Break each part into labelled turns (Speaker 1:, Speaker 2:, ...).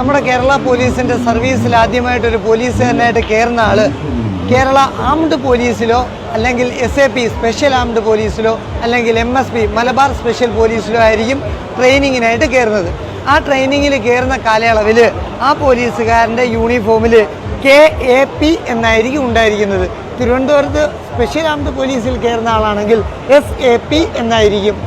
Speaker 1: നമ്മുടെ കേരള പോലീസിന്റെ സർവീസിൽ ആദ്യമായിട്ടൊരു പോലീസുകാരനായിട്ട് കയറുന്ന ആൾ കേരള ആംഡ് പോലീസിലോ അല്ലെങ്കിൽ S A P special armed പോലീസിലോ അല്ലെങ്കിൽ M S P Malabar special പോലീസിലോ ആയിരിക്കും ട്രെയിനിങ്ങിനായിട്ട് കയറുന്നത് ആ ട്രെയിനിങ്ങിൽ കയറുന്ന കാലയളവിൽ ആ പോലീസുകാരന്റെ യൂണിഫോമിൽ കെ എ പി എന്നായിരിക്കും ഉണ്ടായിരിക്കുന്നത്. തിരുവനന്തപുരത്ത് സ്പെഷ്യൽ ആംഡ് പോലീസിൽ കയറുന്ന ആളാണെങ്കിൽ എസ് എ പി എന്നായിരിക്കും.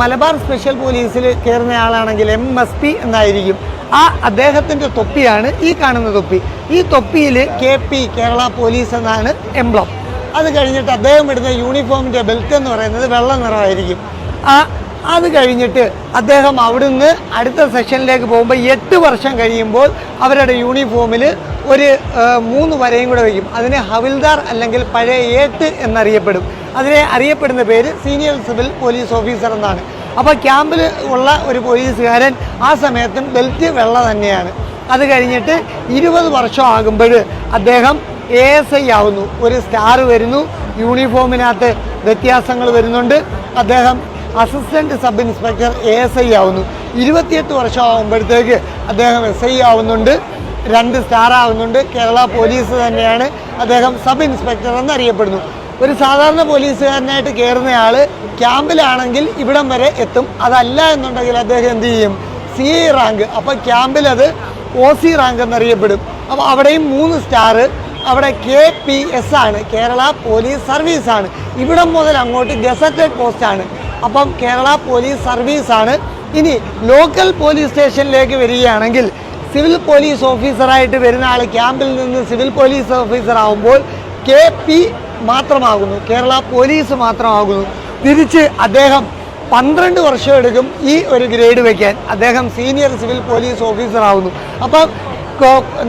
Speaker 1: മലബാർ സ്പെഷ്യൽ പോലീസിൽ കയറുന്ന ആളാണെങ്കിൽ എം എസ് പി എന്നായിരിക്കും. ആ അദ്ദേഹത്തിന്റെ തൊപ്പിയാണ് ഈ കാണുന്ന തൊപ്പി. ഈ തൊപ്പിയിൽ കെ പി കേരള പോലീസ് എന്നാണ് എംബ്ലം. അത് കഴിഞ്ഞിട്ട് അദ്ദേഹം ഇടുന്ന യൂണിഫോമിന്റെ ബെൽറ്റ് എന്ന് പറയുന്നത് വെള്ള നിറമായിരിക്കും. ആ അത് കഴിഞ്ഞിട്ട് അദ്ദേഹം അവിടുന്ന് അടുത്ത സെഷനിലേക്ക് പോകുമ്പോൾ എട്ട് വർഷം കഴിയുമ്പോൾ അവരുടെ യൂണിഫോമിൽ ഒരു മൂന്ന് വരയും കൂടെ വയ്ക്കും. അതിനെ ഹവിൽദാർ അല്ലെങ്കിൽ പഴയ ഏട്ട് എന്നറിയപ്പെടും. അതിനെ അറിയപ്പെടുന്ന പേര് സീനിയർ സിവിൽ പോലീസ് ഓഫീസർ എന്നാണ്. അപ്പോൾ ക്യാമ്പിൽ ഉള്ള ഒരു പോലീസുകാരൻ ആ സമയത്തും ബെൽറ്റ് വെള്ള തന്നെയാണ്. അത് കഴിഞ്ഞിട്ട് ഇരുപത് വർഷം ആകുമ്പോൾ അദ്ദേഹം എ എസ് ഐ ആവുന്നു. ഒരു സ്റ്റാർ വരുന്നു യൂണിഫോമിനകത്ത് വ്യത്യാസങ്ങൾ വരുന്നുണ്ട്. അദ്ദേഹം assistant sub inspector A S I ആവുന്നു. ഇരുപത്തിയെട്ട് വർഷം ആകുമ്പോഴത്തേക്ക് അദ്ദേഹം എസ് ഐ ആവുന്നുണ്ട്. രണ്ട് സ്റ്റാർ ആവുന്നുണ്ട്. കേരള പോലീസ് തന്നെയാണ് അദ്ദേഹം സബ് ഇൻസ്പെക്ടർ എന്നറിയപ്പെടുന്നു. ഒരു സാധാരണ പോലീസുകാരനായിട്ട് കയറുന്നയാൾ ക്യാമ്പിലാണെങ്കിൽ ഇവിടം വരെ എത്തും. അതല്ല എന്നുണ്ടെങ്കിൽ അദ്ദേഹം എന്ത് ചെയ്യും? C rank. അപ്പോൾ ക്യാമ്പിൽ അത് ഒ സി റാങ്ക് എന്നറിയപ്പെടും. അപ്പോൾ അവിടെയും മൂന്ന് സ്റ്റാർ. അവിടെ കെ പി എസ് ആണ്. കേരള പോലീസ് സർവീസ് ആണ്. ഇവിടം മുതൽ അങ്ങോട്ട് ഗസറ്റഡ് പോസ്റ്റ് ആണ്. അപ്പം കേരള പോലീസ് സർവീസ് ആണ്. ഇനി ലോക്കൽ പോലീസ് സ്റ്റേഷനിലേക്ക് വരികയാണെങ്കിൽ സിവിൽ പോലീസ് ഓഫീസറായിട്ട് വരുന്ന ആൾ ക്യാമ്പിൽ നിന്ന് സിവിൽ പോലീസ് ഓഫീസർ ആവുമ്പോൾ കെ പി മാത്രമാകുന്നു. കേരള പോലീസ് മാത്രമാകുന്നു. തിരിച്ച് അദ്ദേഹം പന്ത്രണ്ട് വർഷം എടുക്കും ഈ ഒരു ഗ്രേഡ് വയ്ക്കാൻ അദ്ദേഹം സീനിയർ സിവിൽ പോലീസ് ഓഫീസർ ആവുന്നു. അപ്പം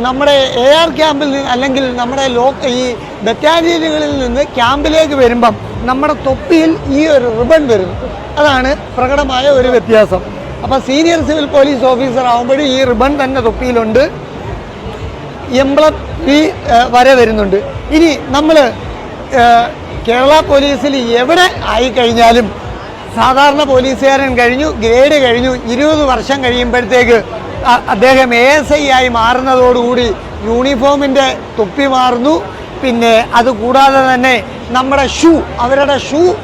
Speaker 1: നമ്മുടെ എ ആർ ക്യാമ്പിൽ നിന്ന് അല്ലെങ്കിൽ നമ്മുടെ ലോ ഈ ബറ്റാലിയനുകളിൽ നിന്ന് ക്യാമ്പിലേക്ക് വരുമ്പം നമ്മുടെ തൊപ്പിയിൽ ഈ ഒരു റിബൺ വരുന്നു അതാണ് പ്രകടമായ ഒരു വ്യത്യാസം. അപ്പോൾ സീനിയർ സിവിൽ പോലീസ് ഓഫീസർ ആകുമ്പോഴും ഈ റിബൺ തന്നെ തൊപ്പിയിലുണ്ട്. എംബ്ലം ഏഹ്, വരുന്നുണ്ട്. ഇനി നമ്മൾ കേരള പോലീസിൽ എവിടെ ആയിക്കഴിഞ്ഞാലും സാധാരണ പോലീസുകാരൻ കഴിഞ്ഞു ഗ്രേഡ് കഴിഞ്ഞു ഇരുപത് വർഷം കഴിയുമ്പോഴത്തേക്ക് അദ്ദേഹം എ എസ് ഐ ആയി മാറുന്നതോടുകൂടി യൂണിഫോമിന്റെ തൊപ്പി മാറുന്നു. പിന്നെ അതുകൂടാതെ തന്നെ നമ്മുടെ ഷൂ അവരുടെ ഷൂ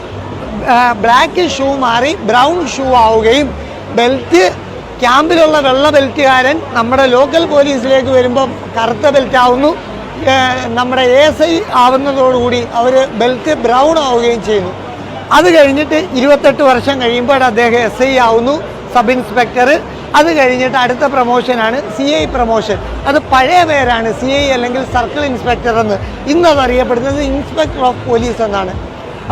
Speaker 1: ബ്ലാക്ക് ഷൂ മാറി ബ്രൗൺ ഷൂ ആവുകയും ബെൽറ്റ് ക്യാമ്പിലുള്ള വെള്ള ബെൽറ്റുകാരൻ നമ്മുടെ ലോക്കൽ പോലീസിലേക്ക് വരുമ്പം കറുത്ത ബെൽറ്റ് ആവുന്നു നമ്മുടെ എസ് ഐ ആവുന്നതോടുകൂടി അവർ ബെൽറ്റ് ബ്രൗൺ ആവുകയും ചെയ്യുന്നു. അത് കഴിഞ്ഞിട്ട് ഇരുപത്തെട്ട് വർഷം കഴിയുമ്പോൾ അദ്ദേഹം എസ് ഐ ആവുന്നു സബ് ഇൻസ്പെക്ടർ അത് കഴിഞ്ഞിട്ട് അടുത്ത പ്രൊമോഷനാണ് സി ഐ പ്രൊമോഷൻ അത് പഴയ പേരാണ് സി ഐ അല്ലെങ്കിൽ സർക്കിൾ ഇൻസ്പെക്ടർ എന്ന്. ഇന്ന് അത് അറിയപ്പെടുന്നത് ഇൻസ്പെക്ടർ ഓഫ് പോലീസ് എന്നാണ്.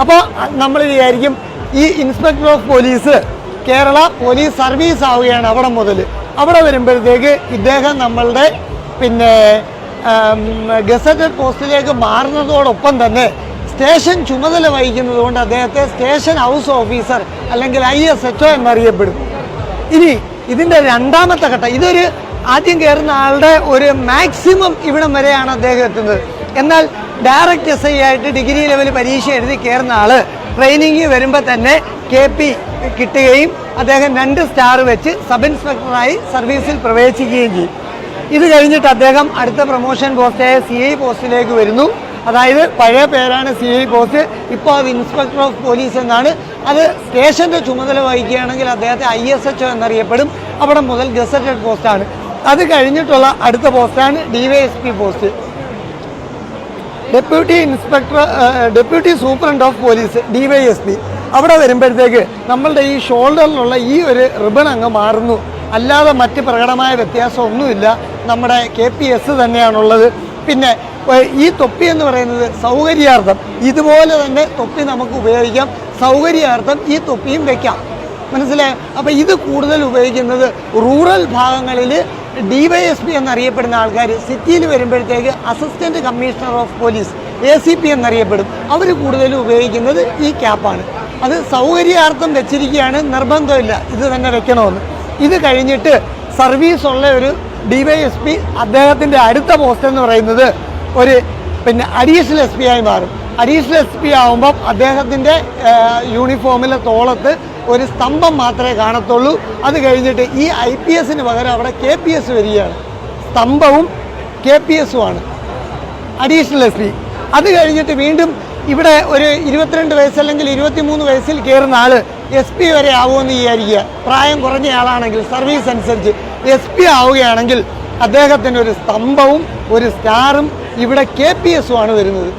Speaker 1: അപ്പോൾ നമ്മൾ വിചാരിക്കും ഈ inspector of police Kerala police service ആവുകയാണ് അവിടെ മുതൽ അവിടെ വരുമ്പോഴത്തേക്ക് ഇദ്ദേഹം നമ്മളുടെ പിന്നെ ഗസറ്റഡ് പോസ്റ്റിലേക്ക് മാറുന്നതോടൊപ്പം തന്നെ സ്റ്റേഷൻ ചുമതല വഹിക്കുന്നതുകൊണ്ട് അദ്ദേഹത്തെ സ്റ്റേഷൻ ഹൗസ് ഓഫീസർ അല്ലെങ്കിൽ ഐ എസ് എച്ച് ഒ എന്നറിയപ്പെടും. ഇനി ഇതിന്റെ രണ്ടാമത്തെ ഘട്ടം ഇതൊരു ആദ്യം കയറുന്ന ആളുടെ ഒരു മാക്സിമം ഇവിടം വരെയാണ് അദ്ദേഹം എത്തുന്നത്. എന്നാൽ ഡയറക്റ്റ് എസ് ഐ ആയിട്ട് ഡിഗ്രി ലെവൽ പരീക്ഷ എഴുതി കയറുന്ന ആൾ ട്രെയിനിങ് വരുമ്പോൾ തന്നെ കെ പി കിട്ടുകയും അദ്ദേഹം രണ്ട് സ്റ്റാർ വെച്ച് സബ് ഇൻസ്പെക്ടറായി സർവീസിൽ പ്രവേശിക്കുകയും ചെയ്യും. ഇത് കഴിഞ്ഞിട്ട് അദ്ദേഹം അടുത്ത പ്രൊമോഷൻ പോസ്റ്റായ സി ഐ പോസ്റ്റിലേക്ക് വരുന്നു. അതായത് പഴയ പേരാണ് സി ഐ പോസ്റ്റ് ഇപ്പോൾ അത് ഇൻസ്പെക്ടർ ഓഫ് പോലീസ് എന്നാണ്. അത് സ്റ്റേഷന്റെ ചുമതല വഹിക്കുകയാണെങ്കിൽ അദ്ദേഹത്തെ ഐ എസ് എച്ച് ഒ എന്നറിയപ്പെടും. അവിടെ മുതൽ ഗസറ്റഡ് പോസ്റ്റാണ് അത് കഴിഞ്ഞിട്ടുള്ള അടുത്ത പോസ്റ്റാണ് D Y S P post deputy inspector deputy superintendent of police D Y S P അവിടെ വരുമ്പോഴത്തേക്ക് നമ്മളുടെ ഈ ഷോൾഡറിലുള്ള ഈ ഒരു റിബൺ അങ്ങ് മാറുന്നു. അല്ലാതെ മറ്റ് പ്രകടമായ വ്യത്യാസമൊന്നുമില്ല. നമ്മുടെ കെ പി എസ് തന്നെയാണുള്ളത്. പിന്നെ ഈ തൊപ്പി എന്ന് പറയുന്നത് സൗകര്യാർത്ഥം. ഇതുപോലെ തന്നെ തൊപ്പി നമുക്ക് ഉപയോഗിക്കാം. സൗകര്യാർത്ഥം ഈ തൊപ്പിയും വെക്കാം. മനസ്സിലായോ? അപ്പോൾ ഇത് കൂടുതൽ ഉപയോഗിക്കുന്നത് റൂറൽ ഭാഗങ്ങളിൽ ഡി വൈ എസ് പി എന്നറിയപ്പെടുന്ന ആൾക്കാർ സിറ്റിയിൽ വരുമ്പോഴത്തേക്ക് assistant commissioner of police A C P എന്നറിയപ്പെടും. അവർ കൂടുതലും ഉപയോഗിക്കുന്നത് ഈ ക്യാപ്പാണ്. അത് സൗകര്യാർത്ഥം വെച്ചിരിക്കുകയാണ്. നിർബന്ധമില്ല. ഇത് തന്നെ വെക്കണമെന്ന്. ഇത് കഴിഞ്ഞിട്ട് സർവീസ് ഉള്ള ഒരു ഡിവൈഎസ്പി അദ്ദേഹത്തിന്റെ അടുത്ത പോസ്റ്റ് എന്ന് പറയുന്നത് ഒരു പിന്നെ അഡീഷണൽ എസ് പി ആയി മാറും. അഡീഷണൽ എസ് പി ആകുമ്പം അദ്ദേഹത്തിന്റെ യൂണിഫോമിലെ തോളത്ത് ഒരു സ്തംഭം മാത്രമേ കാണത്തുള്ളൂ. അത് കഴിഞ്ഞിട്ട് ഈ ഐ പി എസിന് പകരം അവിടെ കെ പി എസ് വരികയാണ്. സ്തംഭവും കെ പി എസുമാണ് അഡീഷണൽ എസ് പി അത് കഴിഞ്ഞിട്ട് വീണ്ടും ഇവിടെ ഒരു ഇരുപത്തിരണ്ട് വയസ്സ് അല്ലെങ്കിൽ ഇരുപത്തിമൂന്ന് വയസ്സിൽ കയറുന്ന ആൾ എസ് പി വരെ ആവുമെന്ന് വിചാരിക്കുക. പ്രായം കുറഞ്ഞ ആളാണെങ്കിൽ സർവീസ് അനുസരിച്ച് എസ് പി ആവുകയാണെങ്കിൽ അദ്ദേഹത്തിന് ഒരു സ്തംഭവും ഒരു സ്റ്റാറും ഇവിടെ കെ പി എസും ആണ് വരുന്നത്.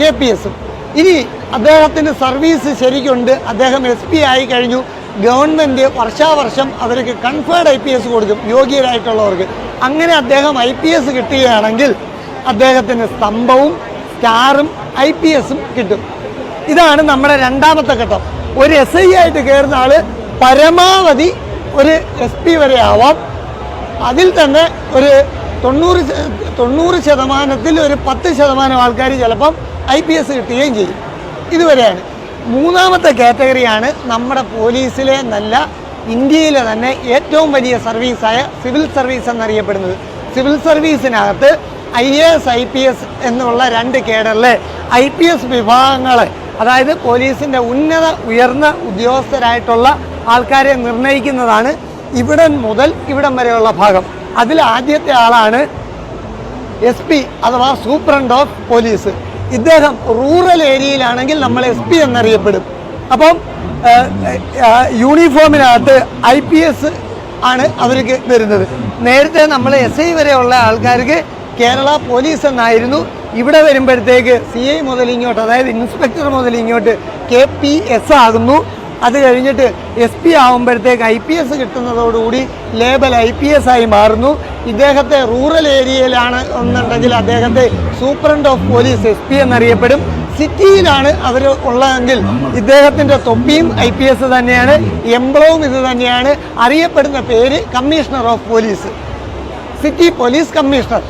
Speaker 1: കെ പി എസും ഇനി അദ്ദേഹത്തിന് സർവീസ് ശരിക്കുണ്ട്. അദ്ദേഹം എസ് പി ആയി കഴിഞ്ഞു. ഗവൺമെന്റ് വർഷാവർഷം അവർക്ക് കൺഫേർഡ് ഐ പി എസ് കൊടുക്കും. യോഗ്യരായിട്ടുള്ളവർക്ക്. അങ്ങനെ അദ്ദേഹം ഐ പി എസ് കിട്ടുകയാണെങ്കിൽ അദ്ദേഹത്തിന് സ്തംഭവും സ്റ്റാറും ഐ പി എസും കിട്ടും. ഇതാണ് നമ്മുടെ രണ്ടാമത്തെ ഘട്ടം. ഒരു എസ് ഐ ആയിട്ട് കയറുന്ന ആൾ പരമാവധി ഒരു എസ് പി വരെ ആവാം. അതിൽ തന്നെ ഒരു തൊണ്ണൂറ് തൊണ്ണൂറ് ശതമാനത്തിൽ ഒരു പത്ത് ശതമാനം ആൾക്കാർ ചിലപ്പം ഐ പി എസ് കിട്ടുകയും ചെയ്യും. ഇതുവരെയാണ്. മൂന്നാമത്തെ കാറ്റഗറിയാണ് നമ്മുടെ പോലീസിലെ നല്ല ഇന്ത്യയിലെ തന്നെ ഏറ്റവും വലിയ സർവീസായ സിവിൽ സർവീസ് എന്നറിയപ്പെടുന്നത്. Civil സർവീസിനകത്ത് I A S I P S എന്നുള്ള രണ്ട് കേഡറിലെ ഐ പി എസ് വിഭാഗങ്ങൾ അതായത് പോലീസിന്റെ ഉന്നത ഉയർന്ന ഉദ്യോഗസ്ഥരായിട്ടുള്ള ആൾക്കാരെ നിർണയിക്കുന്നതാണ് ഇവിടം മുതൽ ഇവിടം വരെയുള്ള ഭാഗം. അതിൽ ആദ്യത്തെ ആളാണ് എസ് പി അഥവാ സൂപ്രണ്ട് ഓഫ് പോലീസ്. ഇദ്ദേഹം റൂറൽ ഏരിയയിലാണെങ്കിൽ നമ്മൾ എസ് പി എന്നറിയപ്പെടും. അപ്പം യൂണിഫോമിനകത്ത് ഐ പി എസ് ആണ് അവർക്ക് വരുന്നത്. നേരത്തെ നമ്മൾ എസ് ഐ വരെയുള്ള ആൾക്കാർക്ക് കേരള പോലീസ് എന്നായിരുന്നു. ഇവിടെ വരുമ്പോഴത്തേക്ക് സി ഐ മുതൽ ഇങ്ങോട്ട് അതായത് ഇൻസ്പെക്ടർ മുതൽ ഇങ്ങോട്ട് കെ പി എസ് ആകുന്നു. അത് കഴിഞ്ഞിട്ട് എസ് പി ആകുമ്പോഴത്തേക്ക് ഐ പി എസ് കിട്ടുന്നതോടുകൂടി ലേബൽ ഐ പി എസ് ആയി മാറുന്നു. ഇദ്ദേഹത്തെ റൂറൽ ഏരിയയിലാണ് എന്നുണ്ടെങ്കിൽ അദ്ദേഹത്തെ superintendent of police S P എന്നറിയപ്പെടും. സിറ്റിയിലാണ് അവർ ഉള്ളതെങ്കിൽ ഇദ്ദേഹത്തിന്റെ തൊപ്പിയും ഐ പി എസ് തന്നെയാണ് എംബ്ലവും ഇത് തന്നെയാണ്. അറിയപ്പെടുന്ന പേര് commissioner of police. City police commissioner.